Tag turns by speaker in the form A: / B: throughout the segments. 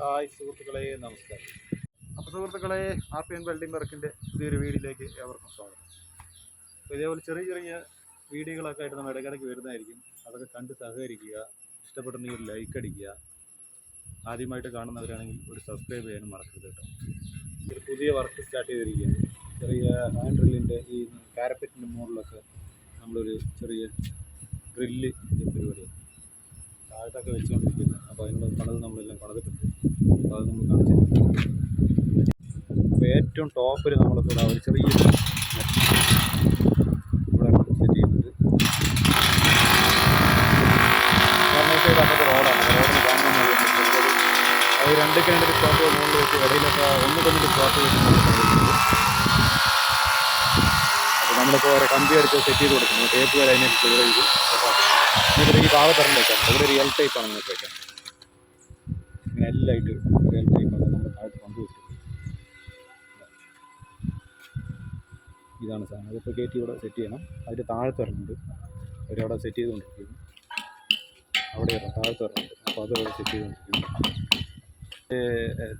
A: Hi സുഹൃത്തുക്കളെ നമസ്കാരം. അപ്പോൾ സുഹൃത്തുക്കളെ ആർ പി എൻ വെൽഡിംഗ് വർക്കിന്റെ പുതിയൊരു വീഡിയോയിലേക്ക് ഏവർക്കും സ്വാഗതം. അപ്പോൾ ഇതേപോലെ ചെറിയ ചെറിയ വീഡിയോകളൊക്കെ ആയിട്ട് നമ്മൾ ഇടയ്ക്കിടയ്ക്ക് വരുന്നതായിരിക്കും. അതൊക്കെ കണ്ട് സഹകരിക്കുക ഇഷ്ടപ്പെടുന്നെങ്കിൽ ഒരു ലൈക്ക് അടിക്കുക. ആദ്യമായിട്ട് കാണുന്നവരാണെങ്കിൽ ഒരു സബ്സ്ക്രൈബ് ചെയ്യാനും മറക്കരുത് കേട്ടോ. ഒരു പുതിയ വർക്ക് സ്റ്റാർട്ട് ചെയ്തിരിക്കുകയാണ്. ചെറിയ ഹാൻഡ് ഡ്രില്ലിന്റെ ഈ കാരപ്പറ്റിന്റെ മുകളിലൊക്കെ നമ്മളൊരു ചെറിയ ഗ്രില്ല് പരിപാടിയാണ്. താഴത്തൊക്കെ വെച്ചുകൊണ്ടിരിക്കുന്നത് അപ്പോൾ അതിനുള്ള പണിത് നമ്മളെല്ലാം പണിതിട്ടുണ്ട്. അപ്പോൾ അത് നമ്മൾ കാണിച്ചു. അപ്പോൾ ഏറ്റവും ടോപ്പിൽ നമ്മളിപ്പോൾ ഒരു ചെറിയ ഇവിടെ സെറ്റ് ചെയ്യുന്നുണ്ട്. അപ്പുറത്ത് റോഡാണ് രണ്ട് സ്പോട്ട് മുകളിൽ വെച്ച് ഇടയിലൊക്കെ ഒന്ന് കൊണ്ടിട്ട് സ്പോട്ട് വെച്ചിട്ടുണ്ട് അപ്പോൾ നമ്മളിപ്പോൾ ഓരോ കമ്പി അടിച്ച് സെറ്റ് ചെയ്ത് കൊടുക്കുന്നു ടേപ്പ് വരെ അതിനെ ചെയ്തു എന്നിട്ട് ഈ ഭാഗത്തറം വെക്കാം ഇവിടെ റിയൽ ടൈപ്പ് നിങ്ങൾക്ക് വെക്കാം ഇങ്ങനെ എല്ലായിട്ട് റിയൽ ടൈപ്പ് ആണ് നമ്മൾ താഴത്ത് വെച്ചിട്ടുണ്ട് ഇതാണ് സാധനം. അതിപ്പോൾ കയറ്റി ഇവിടെ സെറ്റ് ചെയ്യണം. അതിന്റെ താഴത്ത് വരണുണ്ട് അവരവിടെ സെറ്റ് ചെയ്തുകൊണ്ടിരിക്കുന്നു. അവിടെ വരണം. താഴത്ത് വരണുണ്ട് അപ്പോൾ അതവിടെ സെറ്റ് ചെയ്തുകൊണ്ടിരിക്കുന്നു.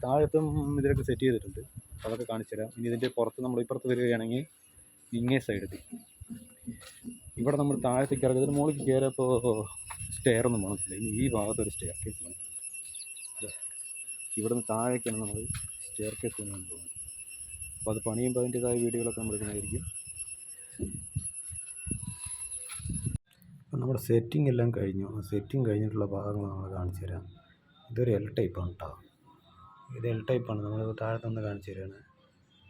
A: താഴത്തും ഇതിലൊക്കെ സെറ്റ് ചെയ്തിട്ടുണ്ട്. അതൊക്കെ കാണിച്ചു തരാം ഇനി ഇതിന്റെ പുറത്ത് നമ്മൾ ഇപ്പുറത്ത് വരികയാണെങ്കിൽ ഇങ്ങേ സൈഡിൽ ഇവിടെ നമ്മൾ താഴത്തേക്ക് ഇറങ്ങി ഇതിന് മുകളിൽ കയറിയപ്പോൾ സ്റ്റെയർ ഒന്നും വേണത്തില്ല. ഇനി ഈ ഭാഗത്ത് ഒരു സ്റ്റെയർ കേസ് വേണം. ഇവിടെ നിന്ന് താഴേക്കാണ് നമ്മൾ സ്റ്റെയർ കേസ് വേണം പോകുന്നത്. അപ്പോൾ അത് പണിയുമ്പോൾ അതിന്റെതായ വീഡിയോകളൊക്കെ നമ്മൾ എടുക്കുന്നതായിരിക്കും. അപ്പം നമ്മുടെ സെറ്റിംഗ് എല്ലാം കഴിഞ്ഞു. ആ സെറ്റിംഗ് കഴിഞ്ഞിട്ടുള്ള ഭാഗങ്ങൾ നമ്മൾ കാണിച്ചു തരാം. ഇതൊരു എൽ ടൈപ്പാണ് കേട്ടോ ഇത് എൽ ടൈപ്പാണ് നമ്മൾ താഴെ നിന്ന് കാണിച്ചു തരികയാണ്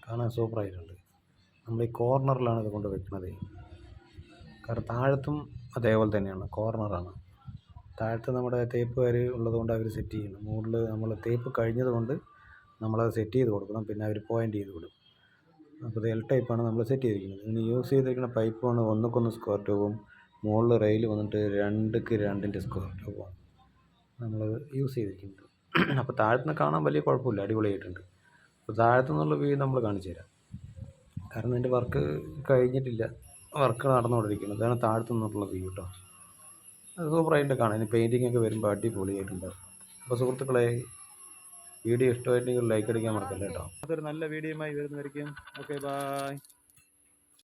A: കാണാൻ സൂപ്പറായിട്ടുണ്ട്. നമ്മൾ ഈ കോർണറിലാണ് ഇത് കൊണ്ട് വെക്കുന്നത് കാരണം താഴത്തും അതേപോലെ തന്നെയാണ് കോർണറാണ് താഴത്ത് നമ്മുടെ തേപ്പുകാർ ഉള്ളതുകൊണ്ട് അവർ സെറ്റ് ചെയ്യണം മുകളിൽ നമ്മൾ തേപ്പ് കഴിഞ്ഞത് കൊണ്ട് നമ്മളത് സെറ്റ് ചെയ്ത് കൊടുക്കണം പിന്നെ അവർ പോയിന്റ് ചെയ്ത് കൊടുക്കും. അപ്പോൾ ഇത് എൽ ടൈപ്പാണ് നമ്മൾ സെറ്റ് ചെയ്തിരിക്കുന്നത്. ഇനി യൂസ് ചെയ്തിരിക്കുന്ന പൈപ്പാണ് ഒന്നുക്കൊന്ന് സ്ക്വയർ ട്യൂബും മുകളിൽ റെയിൽ വന്നിട്ട് രണ്ടുക്ക് രണ്ടിന്റെ സ്ക്വയർ ട്യൂബാണ് നമ്മൾ യൂസ് ചെയ്തിരിക്കുന്നത്. അപ്പോൾ താഴത്തുനിന്ന് കാണാൻ വലിയ കുഴപ്പമില്ല അടിപൊളിയായിട്ടുണ്ട്. അപ്പോൾ താഴത്തു നിന്നുള്ള വ്യൂ നമ്മൾ കാണിച്ചു തരാം കാരണം എന്റെ വർക്ക് കഴിഞ്ഞിട്ടില്ല. വർക്ക് നടന്നുകൊണ്ടിരിക്കുന്നത് അതാണ് താഴത്തു നിന്നുള്ള വ്യൂ കേട്ടോ സൂപ്പറായിട്ട് കാണാം. ഇനി പെയിന്റിംഗ് ഒക്കെ വരുമ്പോൾ അടിപൊളിയായിട്ടുണ്ട്. അപ്പോൾ സുഹൃത്തുക്കളെ വീഡിയോ ഇഷ്ടമായിട്ടുണ്ടെങ്കിൽ ലൈക്ക് അടിക്കാൻ മറക്കല്ലേ കേട്ടോ അതൊരു നല്ല വീഡിയോ ആയി വരുന്നതായിരിക്കും. Okay bye